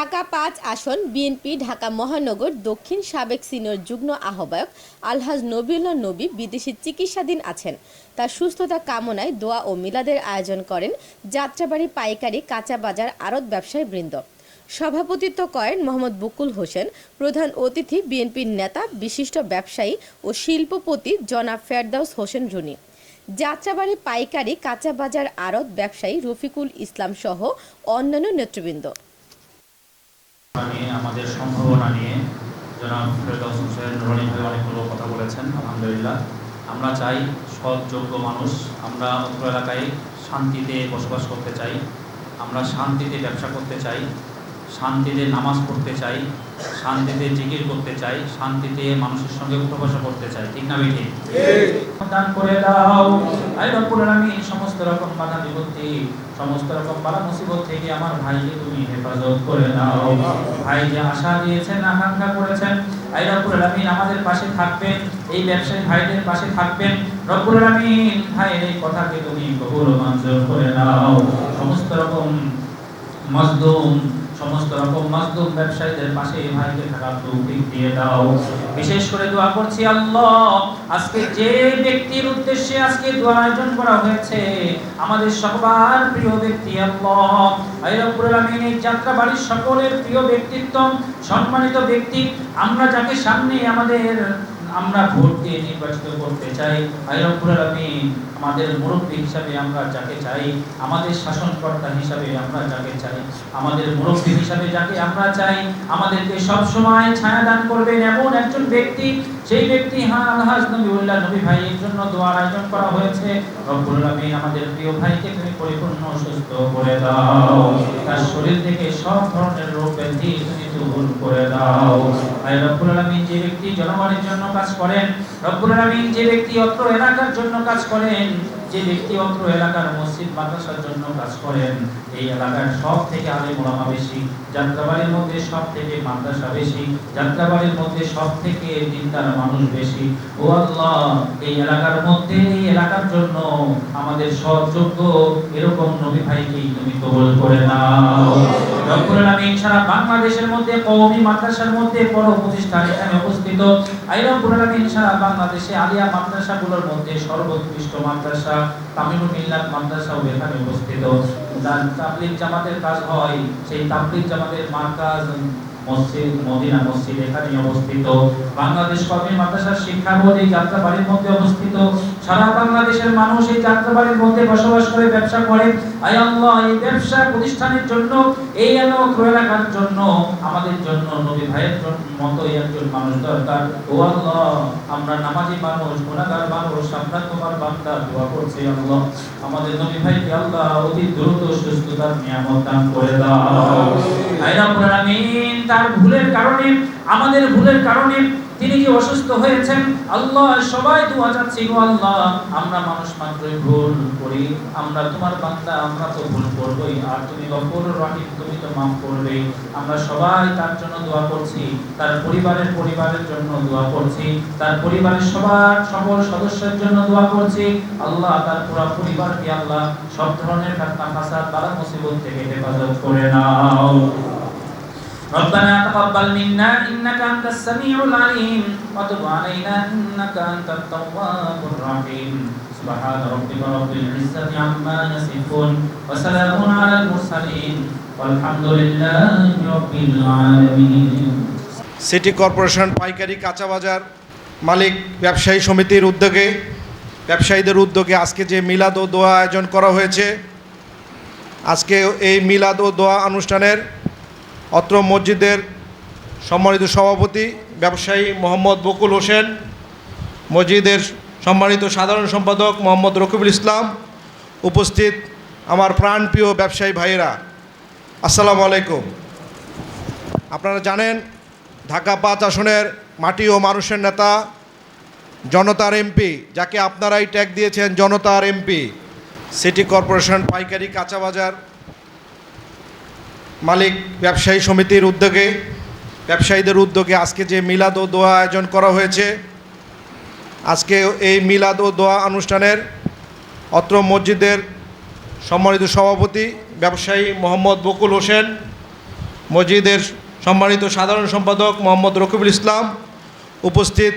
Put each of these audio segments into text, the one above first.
ঢাকা পাঁচ আসন, বিএনপি, ঢাকা মহানগর, দক্ষিণ সাবেক সিনিয়র যুগ্ম আহ্বায়ক আলহাজ নবীউল্লাহ নবী বিদেশি চিকিৎসাধীন আছেন। তার সুস্থতা কামনায় দোয়া ও মিলাদের আয়োজন করেন যাত্রাবাড়ি পাইকারি কাঁচা বাজার আড়ত ব্যবসায়ী বৃন্দ। সভাপতিত্ব করেন মোহাম্মদ বকুল হোসেন, প্রধান অতিথি বিএনপির নেতা, বিশিষ্ট ব্যবসায়ী ও শিল্পপতি জনাব ফেরদাউস হোসেন রুনি যাত্রাবাড়ি পাইকারি কাঁচা বাজার আড়ত ব্যবসায়ী রফিকুল ইসলাম সহ অন্যান্য নেতৃবৃন্দ। নিয়ে, আমাদের সম্ভাবনা নিয়ে জনাব অনেকগুলো কথা বলেছেন, আলহামদুলিল্লাহ। আমরা চাই সৎ, যোগ্য মানুষ, আমরা অত্র এলাকায় শান্তিতে বসবাস করতে চাই, আমরা শান্তিতে ব্যবসা করতে চাই শান্তিতে নামাজ পড়তে চাই শান্তিতে জিকির করতে চাই শান্তিতে মানুষের সঙ্গে উঠবসা করতে চাই ঠিক না বেঠি দান করে দাও। আই রব্বুল আলামিন সমস্ত রকম বাধা বিপত্তি সমস্ত রকম বালা মুসিবত থেকে আমার ভাইকে তুমি হেফাজত করে দাও। ভাই যে আশা দিয়েছেন আকাঙ্ক্ষা করেছেন আই রব্বুল আলামিন আমাদের পাশে থাকবেন এই ব্যবসায়ী ভাইদের পাশে থাকবেন। রব্বুল আলামিন ভাইয়ের এই কথাকে তুমি কবুল মঞ্জুর করে নাও সমস্ত রকম মজদুম সমস্ত রকম মজদুম ব্যবসায়ীদের পাশে এই ভাইকে থাকার তৌফিক দিয়ে দাও। বিশেষ করে দোয়া করছি আল্লাহ, আজকে যে ব্যক্তির উদ্দেশ্যে আজকে দোয়া আয়োজন করা হয়েছে, আমাদের সবার প্রিয় ব্যক্তি আল্লাহ। আই রব্বুল আলামিন এই যাত্রা বাড়ির সকলের প্রিয় ব্যক্তিত্ব, সম্মানিত ব্যক্তি, আমরা যাকে সামনে আমাদের আমরা ভোট দিয়ে নির্বাচিত করতে চাই। আই আমি আমাদের মুরব্বী হিসাবে আমরা যাকে চাই, আমাদের শাসনকর্তা হিসাবে আমরা যাকে চাই, আমাদের মুরব্বী হিসাবে যাকে আমরা চাই, আমাদেরকে সবসময় ছায়া দান করবেন এমন একজন ব্যক্তি সেই ব্যক্তি হ্যাঁ আলহাজ নবীউল্লাহ নবী ভাইয়ের জন্য দোয়ার আয়োজন করা হয়েছে আমাদের প্রিয় ভাইকে তুমি পরিপূর্ণ, সুস্থ করে দাও। তার শরীর থেকে সব ধরনের রোগ ব্যাধি তুমি দূর করে দাও। আর রব্বুল আলামিন যে ব্যক্তি জনগণের জন্য কাজ করেন, রব্বুল আলামিন যে ব্যক্তি অত্র এলাকার জন্য কাজ করেন যে ব্যক্তি অত্র এলাকার মসজিদ মাদ্রাসার জন্য কাজ করেন, এই এলাকার সব থেকে আলে মোলামা বেশি, যাত্রাবাড়ির মধ্যে সব থেকে মাদ্রাসা বেশি, যাত্রাবাড়ির মধ্যে সব থেকে দিনদার মানুষ বেশি। ও আল্লাহ, এই এলাকার মধ্যে, এই এলাকার জন্য আমাদের সৎযোগ্য এরকম নবী ভাইকেই তুমি কবুল করে নাও। আলামিন সারা বাংলাদেশের মধ্যে, কওমি মাদ্রাসার মধ্যে বড় প্রতিষ্ঠান এখানে উপস্থিত আই রব্বুল আলামিন সারা বাংলাদেশে আলিয়া মাদ্রাসাগুলোর মধ্যে সর্বোৎকৃষ্ট মাদ্রাসা। তামিলুল মিল্লাত মাদ্রাসাও এখানে তার তাবলিগ জামাতের কাজ হয় সেই তাবলিগ জামাতের মার্কাজ মসজিদ মদিনা মসজিদ এখানে অবস্থিত। বাংলাদেশ কওমি মাদ্রাসার শিক্ষা বোর্ড এই যাত্রাবাড়ির মধ্যে অবস্থিত। সারা বাংলাদেশের মানুষ এই যাত্রাবাড়ির মধ্যে বসবাস করে ব্যবসা করে। আয় আল্লাহ এই ব্যবসা প্রতিষ্ঠানের জন্য এই এলাকা এলাকার জন্য আমাদের জন্য নবী ভাইয়ের মতো একজন মানুষ দরকার। ও আল্লাহ আমরা নামাজি মানুষ গুনাহগার মানুষ আমরা তোমার বান্দা দোয়া করছি আল্লাহ। আমাদের নবী ভাইকে আল্লাহ অতি দ্রুত সুস্থতার নিয়ামত দান করে দাও। আলামিন তার ভুলের কারণে, আমাদের ভুলের কারণে তিনি যে অসুস্থ হয়েছেন, আল্লাহ সবাই দোয়া চাচ্ছি গো আল্লাহ, আমরা মানুষ মাত্রই ভুল করি, আমরা তোমার বান্দা, আমরা তো ভুল করবই, আর তুমি গফুর রহিম, তুমি তো মাফ করবে আমরা সবাই তার জন্য দোয়া করছি, তার পরিবারের পরিবারের জন্য দোয়া করছি, তার পরিবারের সবার সকল সদস্যের জন্য দোয়া করছি। আল্লাহ তার পুরো পরিবারকে আল্লাহ সব ধরনের কান্না কাসার তারা মুসিবত থেকে হেফাজত করে নাও। تقبل منا انك انت السميع العليم وتب علينا انك انت التواب الرحيم سبحان ربك رب العزه عما يصفون وسلام على المرسلين والحمد لله رب العالمين সিটি কর্পোরেশন পাইকারি কাঁচা বাজার মালিক ব্যবসায়ী সমিতির উদ্যোগে ব্যবসায়ীদের উদ্যোগে আজকে যে মিলাদ ও দোয়া আয়োজন করা হয়েছে আজকে এই মিলাদ ও দোয়া অনুষ্ঠানের অত্র মসজিদের সম্মানিত সভাপতি, ব্যবসায়ী মোহাম্মদ বকুল হোসেন, মসজিদের সম্মানিত সাধারণ সম্পাদক মোহাম্মদ রকিবুল ইসলাম, উপস্থিত আমার প্রাণপ্রিয় ব্যবসায়ী ভাইয়েরা, আসসালামু আলাইকুম। আপনারা জানেন, ঢাকা পাঁচ আসনের মাটি ও মানুষের নেতা, জনতার এমপি, যাকে আপনারাই ট্যাগ দিয়েছেন জনতার এমপি, সিটি কর্পোরেশন পাইকারি কাঁচা বাজার মালিক ব্যবসায়ী সমিতির উদ্যোগে ব্যবসায়ীদের উদ্যোগে আজকে যে মিলাদ ও দোয়া আয়োজন করা হয়েছে, আজকে এই মিলাদ ও দোয়া অনুষ্ঠানের অত্র মসজিদের সম্মানিত সভাপতি ব্যবসায়ী মোহাম্মদ বকুল হোসেন, মসজিদের সম্মানিত সাধারণ সম্পাদক মোহাম্মদ রকিবুল ইসলাম, উপস্থিত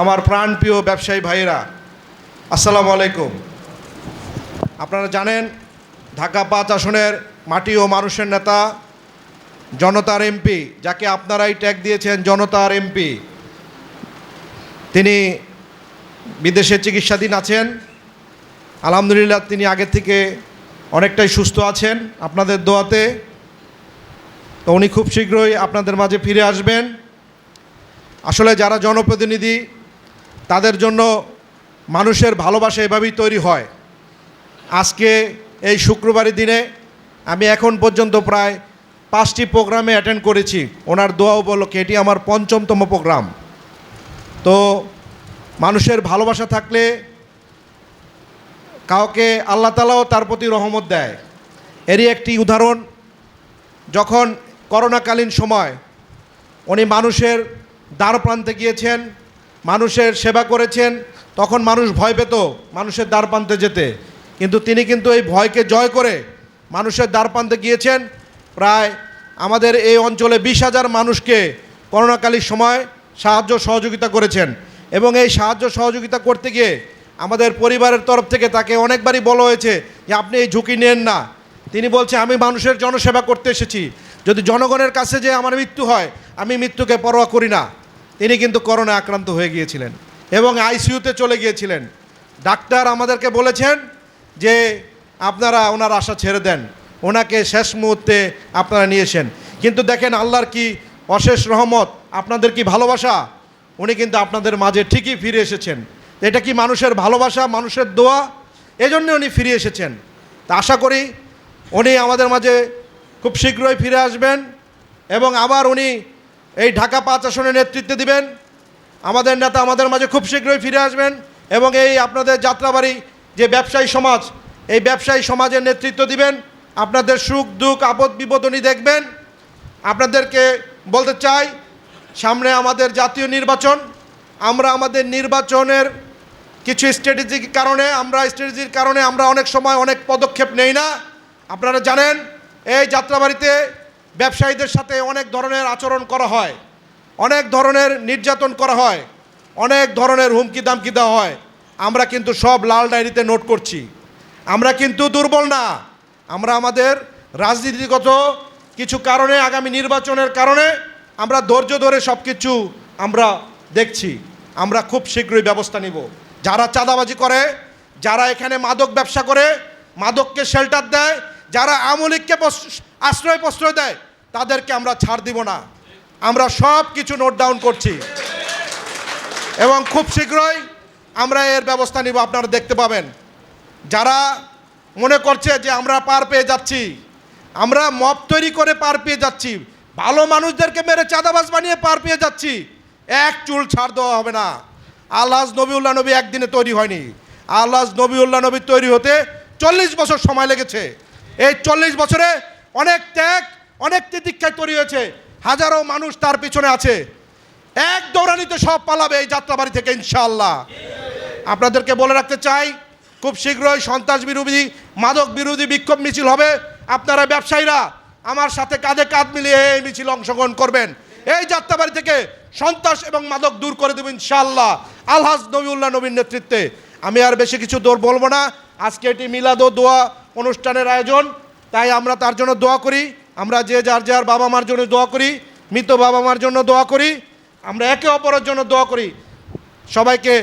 আমার প্রাণপ্রিয় ব্যবসায়ী ভাইয়েরা। আসসালামু আলাইকুম। আপনারা জানেন, ঢাকা পাঁচ আসনের মাটি ও মানুষের নেতা জনতার এমপি, যাকে আপনারাই ট্যাগ দিয়েছেন, জনতার এমপি। তিনি বিদেশে চিকিৎসাধীন আছেন। আলহামদুলিল্লাহ, তিনি আগের থেকে অনেকটাই সুস্থ আছেন আপনাদের দোয়াতে। তো উনি খুব শীঘ্রই আপনাদের মাঝে ফিরে আসবেন। আসলে যারা জনপ্রতিনিধি, তাদের জন্য মানুষের ভালোবাসা এভাবেই তৈরি হয়। আজকে এই শুক্রবারের দিনে আমি এখন পর্যন্ত প্রায় পাঁচটি প্রোগ্রামে অ্যাটেন্ড করেছি। ওনার দোয়া উপলক্ষে, এটি আমার পঞ্চমতম প্রোগ্রাম। তো মানুষের ভালোবাসা থাকলে কাউকে আল্লাহ তালাও তার প্রতি রহমত দেয়। এরই একটি উদাহরণ, যখন করোনাকালীন সময় উনি মানুষের দ্বার প্রান্তে গিয়েছেন, মানুষের সেবা করেছেন, তখন মানুষ ভয় পেত মানুষের দ্বার প্রান্তে যেতে। কিন্তু তিনি কিন্তু এই ভয়কে জয় করে মানুষের দ্বার প্রান্তে গিয়েছেন প্রায় আমাদের এই অঞ্চলে বিশ হাজার মানুষকে করোনাকালীন সময় সাহায্য সহযোগিতা করেছেন এবং এই সাহায্য সহযোগিতা করতে গিয়ে আমাদের পরিবারের তরফ থেকে তাকে অনেকবারই বলা হয়েছে যে আপনি এই ঝুঁকি নেন না। তিনি বলছে, আমি মানুষের জনসেবা করতে এসেছি। যদি জনগণের কাছে যে আমার মৃত্যু হয়, আমি মৃত্যুকে পরোয়া করি না। তিনি কিন্তু করোনা আক্রান্ত হয়ে গিয়েছিলেন এবং আইসিইউতে চলে গিয়েছিলেন। ডাক্তার আমাদেরকে বলেছেন যে আপনারা ওনার আশা ছেড়ে দেন। ওনাকে শেষ মুহূর্তে আপনারা নিয়েছেন। কিন্তু দেখেন আল্লাহর কি অশেষ রহমত, আপনাদের কি ভালোবাসা? উনি কিন্তু আপনাদের মাঝে ঠিকই ফিরে এসেছেন। এটা কি মানুষের ভালোবাসা, মানুষের দোয়া? এজন্য উনি ফিরে এসেছেন। তা আশা করি উনি আমাদের মাঝে খুব শীঘ্রই ফিরে আসবেন এবং আবার উনি এই ঢাকা পাঁচ আসনের নেতৃত্বে দিবেন। আমাদের নেতা আমাদের মাঝে খুব শীঘ্রই ফিরে আসবেন এবং এই আপনাদের যাত্রাবাড়ি যে ব্যবসায়ী সমাজ, এই ব্যবসায়ী সমাজের নেতৃত্ব দিবেন। আপনাদের সুখ, দুঃখ, আপদ, বিপদ উনি দেখবেন। আপনাদেরকে বলতে চাই, সামনে আমাদের জাতীয় নির্বাচন। আমরা আমাদের নির্বাচনের কিছু স্ট্র্যাটেজিক কারণে, আমরা স্ট্র্যাটেজির কারণে আমরা অনেক সময় অনেক পদক্ষেপ নেই না। আপনারা জানেন, এই যাত্রাবাড়িতে ব্যবসায়ীদের সাথে অনেক ধরনের আচরণ করা হয়। অনেক ধরনের নির্যাতন করা হয়। অনেক ধরনের হুমকি দামকি দেওয়া হয়। আমরা কিন্তু সব লাল ডায়েরিতে নোট করছি। আমরা কিন্তু দুর্বল না। আমরা আমাদের রাজনীতিগত কিছু কারণে আগামী নির্বাচনের কারণে আমরা ধৈর্য ধরে সব কিছু আমরা দেখছি। আমরা খুব শীঘ্রই ব্যবস্থা নিব। যারা চাঁদাবাজি করে, যারা এখানে মাদক ব্যবসা করে, মাদককে শেল্টার দেয়, যারা আমলিককে আশ্রয় প্রশ্রয় দেয়, তাদেরকে আমরা ছাড় দিব না। আমরা সব কিছু নোট ডাউন করছি। এবং খুব শীঘ্রই আমরা এর ব্যবস্থা নিব, আপনারা দেখতে পাবেন। যারা মনে করছে যে আমরা পার পেয়ে যাচ্ছি। আমরা মপ তৈরি করে পার পেয়ে যাচ্ছি। ভালো মানুষদেরকে মেরে চাঁদাবাজ বানিয়ে পার পেয়ে যাচ্ছি। এক চুল ছাড় দেওয়া হবে না। আল্লাহ নবীউল্লাহ নবী একদিনে তৈরি হয়নি। আল্লাহ নবীউল্লাহ নবী তৈরি হতে চল্লিশ বছর সময় লেগেছে। এই চল্লিশ বছরে অনেক ত্যাগ, অনেক তিতিক্ষায় তৈরি হয়েছে। হাজারো মানুষ তার পিছনে আছে। এক দৌড়ানিতে সব পালাবে এই যাত্রাবাড়ি থেকে ইনশাল্লাহ আপনাদেরকে বলে রাখতে চাই খুব শীঘ্রই সন্ত্রাস বিরোধী, মাদক বিরোধী বিক্ষোভ মিছিল হবে। আপনারা ব্যবসায়ীরা আমার সাথে কাঁধে কাঁধ মিলিয়ে এই মিছিল অংশগ্রহণ করবেন। এই যাত্রাবাড়ি থেকে সন্ত্রাস এবং মাদক দূর করে দেবেন ইনশাআল্লাহ। আলহাজ নবীউল্লাহ নবীর নেতৃত্বে। আমি আর বেশি কিছু দৌড় বলব না। আজকে এটি মিলাদ ও দোয়া অনুষ্ঠানের আয়োজন। তাই আমরা তার জন্য দোয়া করি। আমরা যে যার যার বাবা মার জন্য দোয়া করি, মৃত বাবা মার জন্য দোয়া করি। আমরা একে অপরের জন্য দোয়া করি। সবাইকে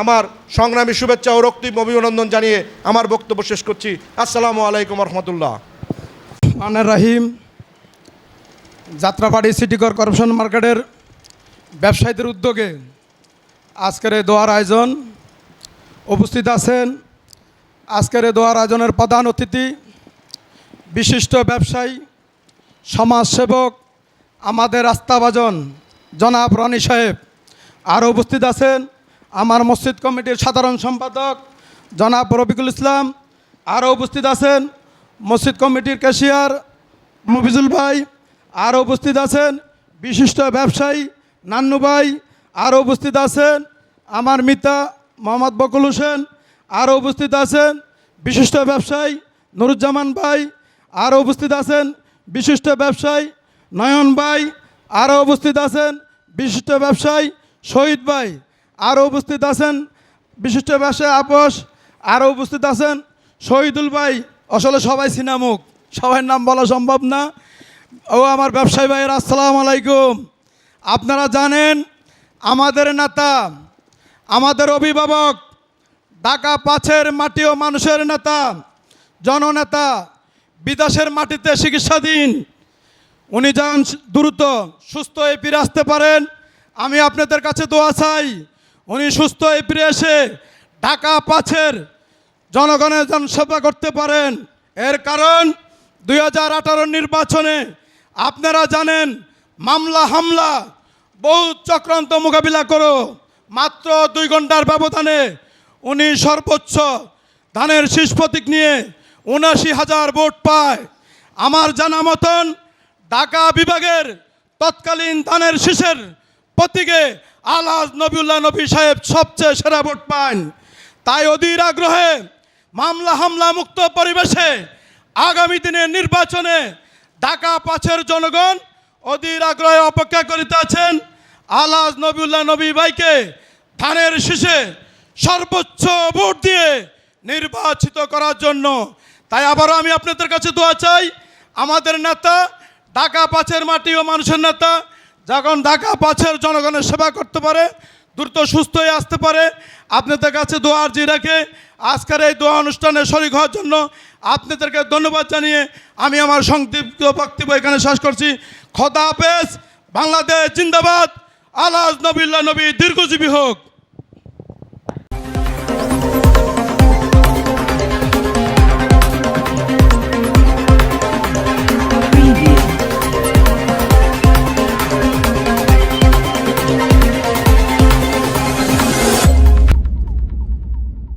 আমার সংগ্রামী শুভেচ্ছা ও রক্তিম অভিনন্দন জানিয়ে আমার বক্তব্য শেষ করছি। আসসালামু আলাইকুম রহমতুল্লাহ মানের রাহিম, যাত্রাবাড়ি সিটি কর্পোরেশন মার্কেটের ব্যবসায়ীদের উদ্যোগে আজকের এই দোয়ার আয়োজন উপস্থিত আছেন আজকের এই দোয়ার আয়োজনের প্রধান অতিথি, বিশিষ্ট ব্যবসায়ী, সমাজসেবক, আমাদের আস্থাভাজন জনাব রনি সাহেব। আরও উপস্থিত আছেন আমার মসজিদ কমিটির সাধারণ সম্পাদক জনাব রফিকুল ইসলাম। আরও উপস্থিত আছেন মসজিদ কমিটির ক্যাশিয়ার মফিজুল ভাই। আরও উপস্থিত আছেন বিশিষ্ট ব্যবসায়ী নান্নু ভাই। আরও উপস্থিত আছেন আমার মিতা মোহাম্মদ বকুল হোসেন। আরও উপস্থিত আছেন বিশিষ্ট ব্যবসায়ী নুরুজ্জামান ভাই। আরও উপস্থিত আছেন বিশিষ্ট ব্যবসায়ী নয়ন ভাই। আরও উপস্থিত আছেন বিশিষ্ট ব্যবসায়ী শহীদ ভাই। আরও উপস্থিত আছেন বিশিষ্ট ব্যবসায়ী আপোষ আরও উপস্থিত আছেন শহীদুল ভাই, আসলে সবাই সিনামুখ। সবার নাম বলা সম্ভব না। ও আমার ব্যবসায়ী ভাইয়ের আসসালামু আলাইকুম। আপনারা জানেন, আমাদের নেতা, আমাদের অভিভাবক, ঢাকা পাঁচের মাটি ও মানুষের নেতা, জননেতা, বিদেশের মাটিতে চিকিৎসাধীন। উনি যান দ্রুত, সুস্থ হয়ে ফিরে আসতে পারেন। আমি আপনাদের কাছে দোয়া চাই। উনি সুস্থ হয়ে ফিরে এসে ঢাকা পাঁচের জনগণের জনসেবা করতে পারেন। এর কারণ দুই হাজার নির্বাচনে আপনারা জানেন, মামলা, হামলা, বহু চক্রান্ত মোকাবিলা করো। মাত্র দুই ঘণ্টার ব্যবধানে উনি সর্বোচ্চ ধানের শীষ প্রতীক নিয়ে উনাশি হাজার ভোট পায়। আমার জানা মতন ঢাকা বিভাগের তৎকালীন ধানের শীষের প্রতীকে আলহাজ নবিউল্লাহ নবী সাহেব সবচেয়ে সেরা ভোট পান। তাই অধীর আগ্রহে মামলা হামলা মুক্ত পরিবেশে আগামী দিনের নির্বাচনে ঢাকা পাঁচের জনগণ অধীর আগ্রহে অপেক্ষা করিতে আছেন। আলহাজ নবিউল্লাহ নবী ভাইকে ধানের শীষে সর্বোচ্চ ভোট দিয়ে নির্বাচিত করার জন্য। তাই আবারও আমি আপনাদের কাছে দোয়া চাই। আমাদের নেতা, ঢাকা পাঁচের মাটি ও মানুষের নেতা যখন ঢাকা পাঁচের জনগণের সেবা করতে পারে, দ্রুত সুস্থ হয়ে আসতে পারে, আপনাদের কাছে দোয়া আর্জি রেখে আজকের এই দোয়া অনুষ্ঠানে শরিক হওয়ার জন্য আপনাদেরকে ধন্যবাদ জানিয়ে আমি আমার সংক্ষিপ্ত বক্তব্য এখানে শেষ করছি। খোদা হাফেজ, বাংলাদেশ জিন্দাবাদ। আলাজ নবিল্লা নবী দীর্ঘজীবী হোক।